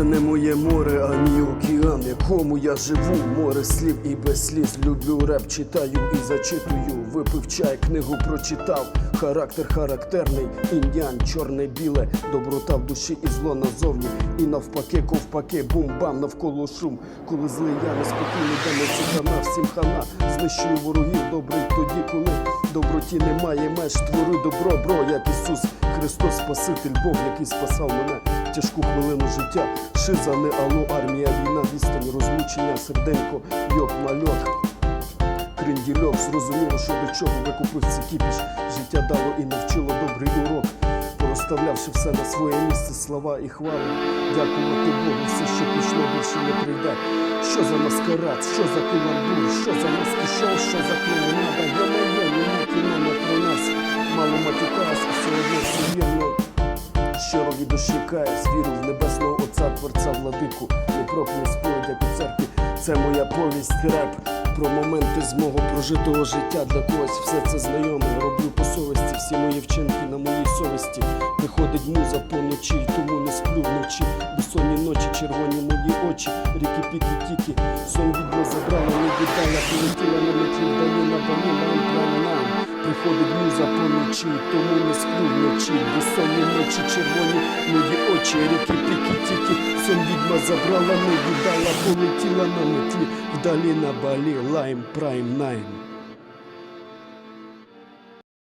Це не моє море, ані океан, якому я живу. Море слів і без сліз. Люблю реп, читаю і зачитую. Випив чай, книгу прочитав. Характер характерний, ін'ян, чорне біле, доброта в душі і зло назовні. І навпаки, ковпаки, бум-бам, навколо шум. Коли злий я неспокійний, де не хана, всім хана. Знищую ворогів, добрий тоді, коли доброті немає меж. Твори добро, бро, як Ісус Христос, Спаситель, Бог, який спасав мене тяжку хвилину життя. Шиза, не алло, армія, війна, відстань, розлучення, серденько, йок, мальок. Кріндільок, зрозуміло, що до чого викупив цей кіпіш. Життя дало і навчило добрий урок. Порозставлявши все на своє місце, слова і хвали. Дякувати Богу, все, що пішло, більше не прийде. Що за маскарад, що за куландур, що за маски шоу, що за клоунада, йо-моє, ні кіно не про нас. Мало матюкалась, вірно. Щиро від душі кає, віру в небесного Отця, Творця, владику, не прокляну сповідь, як у церкві. Це моя повість, реп про моменти з мого прожитого життя. Для когось все це знайоме. Роблю по совісті, всі мої вчинки на моїй совісті. Приходить муза поночі, й тому не сплю вночі. Безсонні ночі, червоні мої очі, ріки піки тіки. Сон відьма забрала, не віддала, полетіла на метлі, далі на нам. Приходить муза поночі, тому не сплю вночі. Безсонні ночі, червоні нові очі, ріки піки тіки. Сон відьма забрала, не віддала, полетіла на метлі. Вдалі на балі, лайм, прайм, найм.